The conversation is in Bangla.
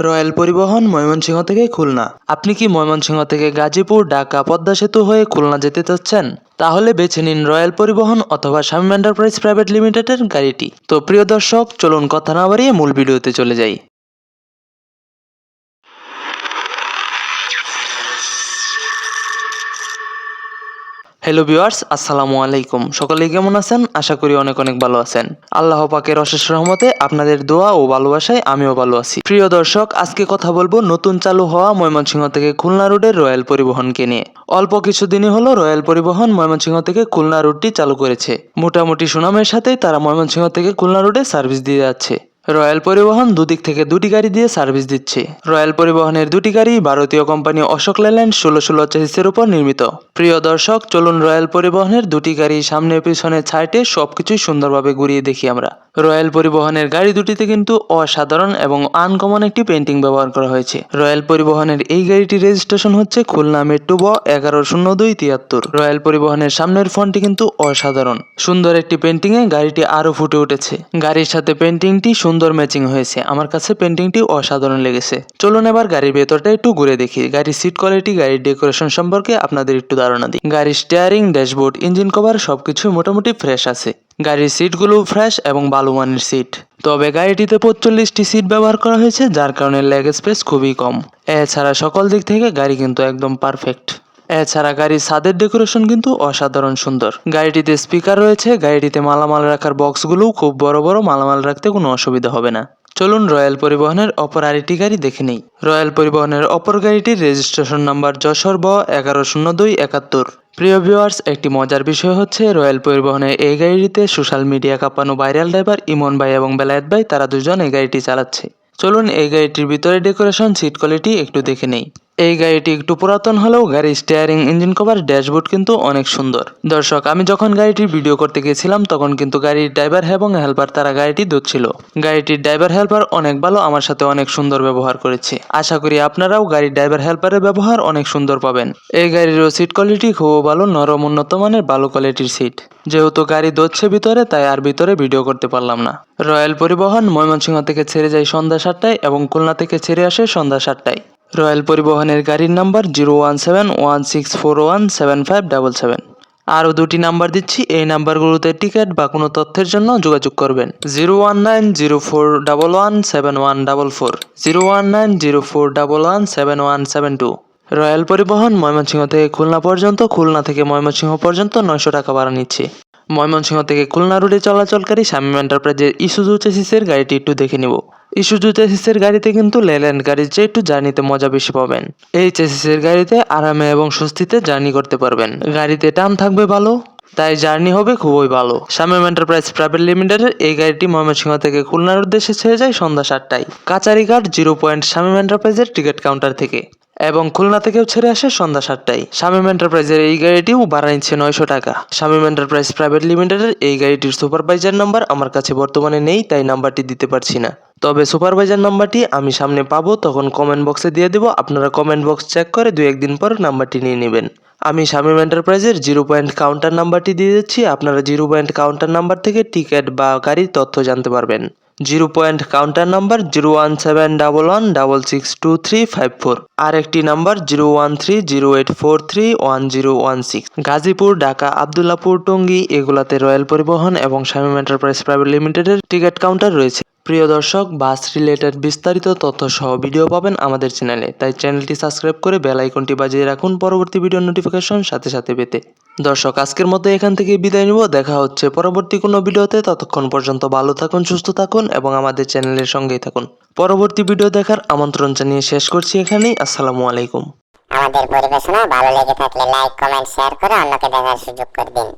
রয়্যাল পরিবহন ময়মনসিংহ থেকে খুলনা। আপনি কি ময়মনসিংহ থেকে গাজীপুর, ঢাকা, পদ্মা সেতু হয়ে খুলনা যেতে চাচ্ছেন? তাহলে বেছে নিন রয়্যাল পরিবহন অথবা শামীম এন্টারপ্রাইজ প্রাইভেট লিমিটেডের গাড়িটি। তো প্রিয় দর্শক, চলুন কথা না বাড়িয়ে মূল ভিডিওতে চলে যাই। হ্যালো ভিউয়ার্স আসসালামু আলাইকুম। সকলেই কেমন আছেন? আশা করি অনেক অনেক ভালো আছেন। আল্লাহ পাকের অশেষ রহমতে আপনাদের দোয়া ও ভালোবাসায় আমিও ভালো আছি। প্রিয় দর্শক, আজকে কথা বলব নতুন চালু হওয়া ময়মনসিংহ থেকে খুলনা রুটের রয়্যাল পরিবহনকে নিয়ে। অল্প কিছুদিনই হলো রয়্যাল পরিবহন ময়মনসিংহ থেকে খুলনা রুটটি চালু করেছে। মোটামুটি সুনামের সাথেই তারা ময়মনসিংহ থেকে খুলনা রুটে সার্ভিস দিয়ে যাচ্ছে। রয়্যাল পরিবহন দুদিক থেকে দুটি গাড়ি দিয়ে সার্ভিস দিচ্ছে। রয়্যাল পরিবহনের দুটি গাড়ি ভারতীয় কোম্পানি অশোক লেল্যান্ড ষোলো ষোলো চেসিসের উপর নির্মিত। প্রিয় দর্শক, চলুন রয়্যাল পরিবহনের দুটি গাড়ি সামনে পিছনে ছাইটে সবকিছুই সুন্দরভাবে ঘুরিয়ে দেখি আমরা। রয়্যাল পরিবহনের গাড়ি দুটিতে কিন্তু অসাধারণ এবং আনকমন একটি পেন্টিং ব্যবহার করা হয়েছে। রয়্যাল পরিবহনের এই গাড়িটির রেজিস্ট্রেশন হচ্ছে খুলনা মেট্রো ব এগারো শূন্য দুই তিয়াত্তর রয়্যাল পরিবহনের সামনের ফন্টটি কিন্তু অসাধারণ। সুন্দর একটি পেন্টিং এ গাড়িটি আরও ফুটে উঠেছে। গাড়ির সাথে পেন্টিংটি সুন্দর ম্যাচিং হয়েছে। আমার কাছে পেন্টিংটি অসাধারণ লেগেছে। চলুন এবার গাড়ির ভেতরটা একটু ঘুরে দেখি। গাড়ির সিট কোয়ালিটি গাড়ির ডেকোরেশন সম্পর্কে আপনাদের একটু ধারণা দিই। গাড়ির স্টিয়ারিং ড্যাশবোর্ড ইঞ্জিন কভার সবকিছু মোটামুটি ফ্রেশ আছে। গাড়ির সিটগুলো ফ্রেশ এবং ভালো মানের সিট তবে গাড়িটিতে পঁচল্লিশটি সিট ব্যবহার করা হয়েছে, যার কারণে লেগ স্পেস খুবই কম। এছাড়া সকল দিক থেকে গাড়ি কিন্তু একদম পারফেক্ট এছাড়া গাড়ির ছাদের ডেকোরেশন কিন্তু অসাধারণ সুন্দর। গাড়িটিতে স্পিকার রয়েছে, গাড়িটিতে মালামাল রাখার বক্সগুলোও খুব বড় বড় মালামাল রাখতে কোনো অসুবিধা হবে না। চলুন রয়্যাল পরিবহনের অপর আরেকটি গাড়ি দেখে নেই। রয়্যাল পরিবহনের অপর গাড়িটির রেজিস্ট্রেশন নাম্বার যশোর ব এগারো শূন্য দুই একাত্তর। প্রিয় ভিউয়ার্স, একটি মজার বিষয় হচ্ছে রয়্যাল পরিবহনের এই গাড়িটিতে সোশ্যাল মিডিয়া কাঁপানো ভাইরাল ড্রাইভার ইমন ভাই এবং বেলায়েত ভাই, তারা দুজন এই গাড়িটি চালাচ্ছে। চলুন এই গাড়িটির ভিতরে ডেকোরেশন, সিট কোয়ালিটি একটু দেখে নেই। এই গাড়িটি একটু পুরাতন হলেও গাড়ির স্টিয়ারিং ইঞ্জিন কভার ড্যাশবোর্ড কিন্তু অনেক সুন্দর। দর্শক, আমি যখন গাড়িটির ভিডিও করতে গেছিলাম তখন কিন্তু গাড়ির ড্রাইভার এবং হেল্পার তারা গাড়িটি ধুচ্ছিল। গাড়িটির ড্রাইভার হেল্পার অনেক ভালো, আমার সাথে অনেক সুন্দর ব্যবহার করেছে। আশা করি আপনারাও গাড়ির ড্রাইভার হেল্পারের ব্যবহার অনেক সুন্দর পাবেন। এই গাড়িরও সিট কোয়ালিটি খুব ভালো, নরম, উন্নত মানের, ভালো কোয়ালিটির সিট যেহেতু গাড়ি দোচ্ছে ভিতরে, তাই আর ভিতরে ভিডিও করতে পারলাম না। রয়্যাল পরিবহন ময়মনসিংহ থেকে ছেড়ে যায় সন্ধ্যা সাতটায় এবং খুলনা থেকে ছেড়ে আসে সন্ধ্যা সাতটায়। রয়্যাল পরিবহনের গাড়ির number zero one seven one six four one seven five double seven. আরও দুটি নাম্বার দিচ্ছি, এই নাম্বারগুলোতে টিকিট বা কোনো তথ্যের জন্য যোগাযোগ করবেন। Zero one nine zero four double one seven one double four, zero one nine zero four double one seven one seven two. Royal Paribahan Mymensingh থেকে খুলনা পর্যন্ত, খুলনা থেকে ময়মনসিংহ পর্যন্ত নয়শো টাকা ভাড়া নিচ্ছে। ময়মনসিংহ থেকে খুলনা রুটে চলাচলকারী শামীম এন্টারপ্রাইজের ইসুজু চেসিসের গাড়িটি একটু দেখে নিব। ইসুজু চেসিসের গাড়িতে কিন্তু লেল্যান্ড গাড়ির চেয়ে একটু জার্নিতে মজা বেশি পাবেন। এই চেসিসের গাড়িতে আরামে এবং স্বস্তিতে জার্নি করতে পারবেন। গাড়িতে টান থাকবে ভালো, তাই জার্নি হবে খুবই ভালো। শামীম এন্টারপ্রাইজ প্রাইভেট লিমিটেডের এই গাড়িটি ময়মনসিংহ থেকে খুলনার উদ্দেশ্যে ছেড়ে যায় সন্ধ্যা সাতটায়। কাচারিঘাট জিরো পয়েন্ট শামীম এন্টারপ্রাইজের টিকিট কাউন্টার থেকে এবং খুলনা থেকেও ছেড়ে আসে সন্ধ্যা সাতটায়। শামীম এন্টারপ্রাইজের এই গাড়িটিও ভাড়া নিচ্ছে নয়শো টাকা। শামীম এন্টারপ্রাইজ প্রাইভেট লিমিটেডের এই গাড়িটির সুপারভাইজার নাম্বার আমার কাছে বর্তমানে নেই, তাই নাম্বারটি দিতে পারছি না। তবে সুপারভাইজার নাম্বারটি আমি সামনে পাবো, তখন কমেন্ট বক্সে দিয়ে দেবো। আপনারা কমেন্ট বক্স চেক করে দু একদিন পর নাম্বারটি নিয়ে নেবেন। আমি শামীম এন্টারপ্রাইজের জিরো পয়েন্ট কাউন্টার নাম্বারটি দিয়ে দিচ্ছি। আপনারা জিরো পয়েন্ট কাউন্টার নাম্বার থেকে টিকিট বা গাড়ির তথ্য জানতে পারবেন। Zero point counter number zero one seven double one double six two three five four আর একটি number zero one three zero eight four three one zero one six Gazipur, Dhaka, Abdullahpur, Tongi, এগুলাতে রয়্যাল পরিবহন এবং শামীম এন্টারপ্রাইজ প্রাইভেট লিমিটেডের টিকিট কাউন্টার রয়েছে। প্রিয় দর্শক, বাস রিলেটেড বিস্তারিত তথ্য সহ ভিডিও পাবেন আমাদের চ্যানেলে তাই চ্যানেলটি সাবস্ক্রাইব করে বেল আইকনটি বাজিয়ে রাখুন পরবর্তী ভিডিও নোটিফিকেশন সাথে সাথে পেতে। দর্শক, আজকের মতো এখান থেকে বিদায় নিব। দেখা হচ্ছে পরবর্তী কোনো ভিডিওতে ততক্ষণ পর্যন্ত ভালো থাকুন, সুস্থ থাকুন এবং আমাদের চ্যানেলের সঙ্গেই থাকুন। পরবর্তী ভিডিও দেখার আমন্ত্রণ জানিয়ে শেষ করছি এখানেই। আসসালামু আলাইকুম। আমাদের পরিবেশনা ভালো লেগে থাকলে লাইক কমেন্ট শেয়ার করে অন্যকে দেখার সুযোগ করে দিন।